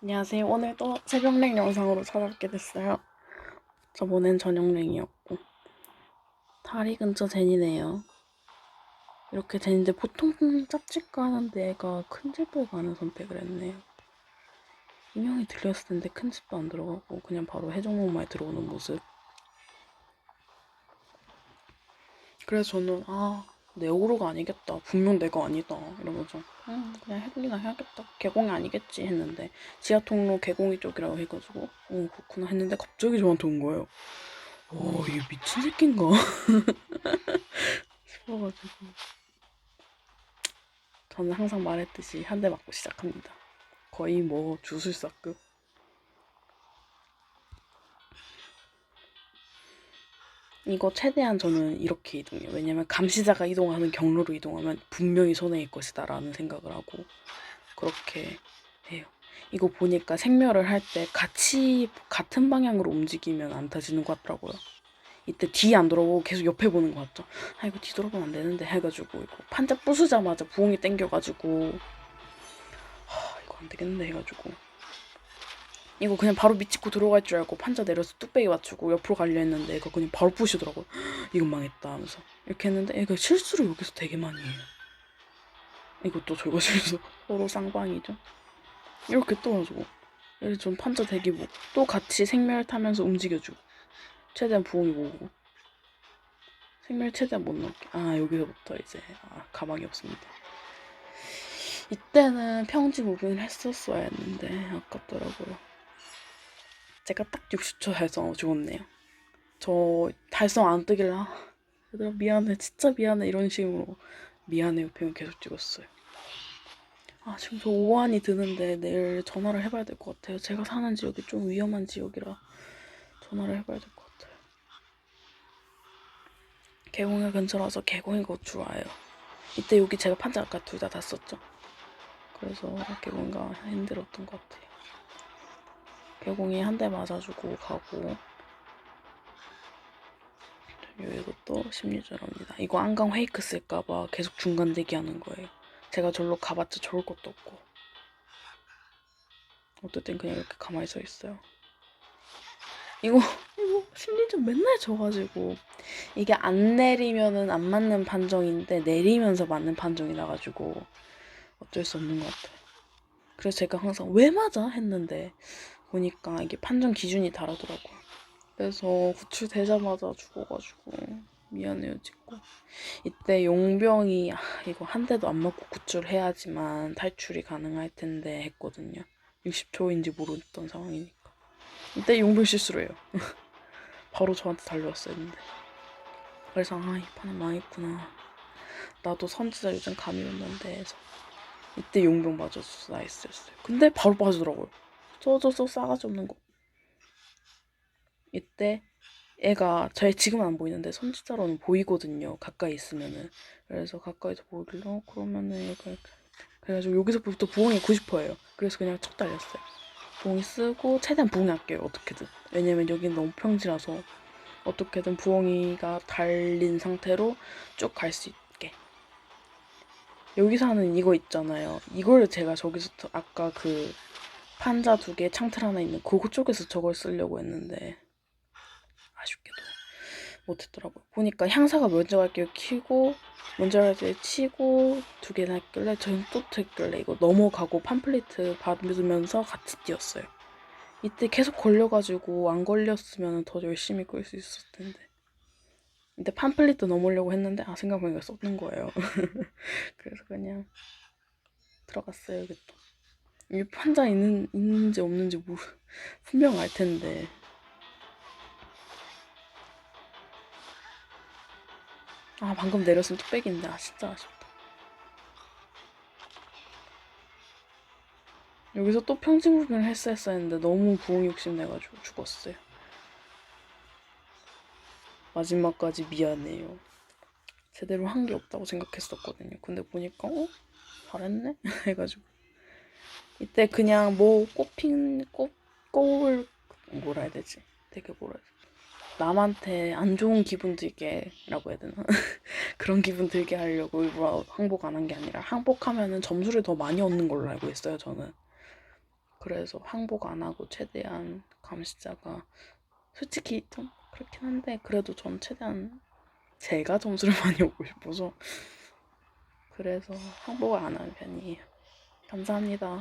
안녕하세요. 오늘도 새벽랭 영상으로 찾아뵙게 됐어요. 저번엔 저녁랭이었고 다리 근처 제니네요. 이렇게 제니인데 보통 짭찍가 하는데 애가 큰 집을 가는 선택을 했네요. 인형이 들렸을 텐데 큰 집도 안 들어가고 그냥 바로 해적목마에 들어오는 모습. 그래서 저는 아 네오로가 아니겠다. 분명 내가 아니다. 이러면서 음, 그냥 해보기나 해야겠다. 개공이 아니겠지 했는데 지하 통로 개공이 쪽이라고 해가지고 어 그렇구나 했는데 갑자기 저한테 온 거예요. 와 이게 미친 새끼인가 싶어가지고 저는 항상 말했듯이 한 대 맞고 시작합니다. 거의 뭐 주술사급. 이거 최대한 저는 이렇게 이동해요. 왜냐면 감시자가 이동하는 경로로 이동하면 분명히 손해일 것이다 라는 생각을 하고 그렇게 해요. 이거 보니까 생멸을 할 때 같이 같은 방향으로 움직이면 안 터지는 것 같더라고요. 이때 뒤 안 돌아보고 계속 옆에 보는 것 같죠. 아 이거 뒤 돌아보면 안 되는데 해가지고 이거 판자 부수자마자 부엉이 땡겨가지고 하, 이거 안 되겠는데 해가지고 이거 그냥 바로 밑짚고 들어갈 줄 알고 판자 내려서 뚝배기 맞추고 옆으로 가려 했는데 얘가 그냥 바로 부시더라고요. 이건 망했다 하면서 이렇게 했는데 얘가 실수를 여기서 되게 많이 해요. 이것도 저거 실수 서로 쌍방이죠. 이렇게 또 하고 얘를 좀 판자 대기고 또 같이 생멸 타면서 움직여주고 최대한 부엉이 모으고 생멸 최대한 못 넣게 아 여기서부터 이제 아, 가망이 없습니다. 이때는 평지 무빙을 했었어야 했는데 아깝더라고요. 제가 딱 60초 달성 죽었네요. 저 달성 안 뜨길래 아, 얘들아 미안해 진짜 미안해 이런 식으로 미안해요 표현 계속 찍었어요. 아 지금 저 오한이 드는데 내일 전화를 해봐야 될 것 같아요. 제가 사는 지역이 좀 위험한 지역이라 전화를 해봐야 될 것 같아요. 개공이 근처라서 개공이 곧 들어와요. 이때 여기 제가 판자 아까 둘 다 다 썼죠. 그래서 개공이가 힘들었던 것 같아요. 개공이 한 대 맞아주고 가고 이것도 심리전입니다. 이거 안강 페이크 쓸까봐 계속 중간 대기하는 거예요. 제가 절로 가봤자 좋을 것도 없고 어떨 땐 그냥 이렇게 가만히 서 있어요. 이거 이거 심리전 맨날 져가지고 이게 안 내리면은 안 맞는 판정인데 내리면서 맞는 판정이 나가지고 어쩔 수 없는 것 같아요. 그래서 제가 항상 왜 맞아 했는데 보니까 이게 판정 기준이 다르더라고요. 그래서 구출되자마자 죽어가지고 미안해요 찍고 이때 용병이 아, 이거 한 대도 안 맞고 구출해야지만 탈출이 가능할 텐데 했거든요. 60초인지 모르던 상황이니까 이때 용병 실수를 해요. 바로 저한테 달려왔어야 했는데 그래서 아이 판은 망했구나. 나도 선지자 요즘 감이었는데 해서 이때 용병 맞았어 나이스였어요. 근데 바로 빠지더라고요. 저저저 싸가지 없는 거. 이때 애가 저희 지금은 안 보이는데 선지자로는 보이거든요. 가까이 있으면은. 그래서 가까이서 보길래 어 그러면은 얘가 그래가지고 여기서부터 부엉이 90%예요. 그래서 그냥 척 달렸어요. 부엉이 쓰고 최대한 부엉이 할게요. 어떻게든. 왜냐면 여기는 너무 평지라서 어떻게든 부엉이가 달린 상태로 쭉 갈 수 있게. 여기서 하는 이거 있잖아요. 이걸 제가 저기서 또 아까 그 판자 두 개, 창틀 하나 있는 그거 쪽에서 저걸 쓰려고 했는데 아쉽게도 못했더라고요. 보니까 향사가 먼저 갈게요 키고 먼저 갈게요 치고 두 개나 했길래 저는 또 했길래 이거 넘어가고 팜플레이트 받으면서 같이 뛰었어요. 이때 계속 걸려가지고 안 걸렸으면 더 열심히 끌 수 있었을 텐데. 이때 팜플릿도 넘으려고 했는데 아 생각해보니까 썼는 거예요. 그래서 그냥 들어갔어요 또. 이 판자 있는 있는지 없는지 모르 분명 알 텐데. 아 방금 내렸으면 뚝배기인데 아 진짜 아쉽다. 여기서 또 평진구경을 했어야 했는데 너무 부엉이 욕심 내가지고 죽었어요. 마지막까지 미안해요. 제대로 한 게 없다고 생각했었거든요. 근데 보니까 어? 잘했네? 해가지고 이때 그냥 뭐 꽃핀 꽃 꽃을 뭐라 해야 되지? 되게 뭐라 해야 되지? 남한테 안 좋은 기분 들게라고 해야 되나? 그런 기분 들게 하려고 일부러 항복 안 한 게 아니라 항복하면은 점수를 더 많이 얻는 걸로 알고 있어요 저는. 그래서 항복 안 하고 최대한 감시자가 솔직히 좀 그렇긴 한데 그래도 전 최대한 제가 점수를 많이 오고 싶어서 그래서 항복을 안 하는 편이에요. 감사합니다.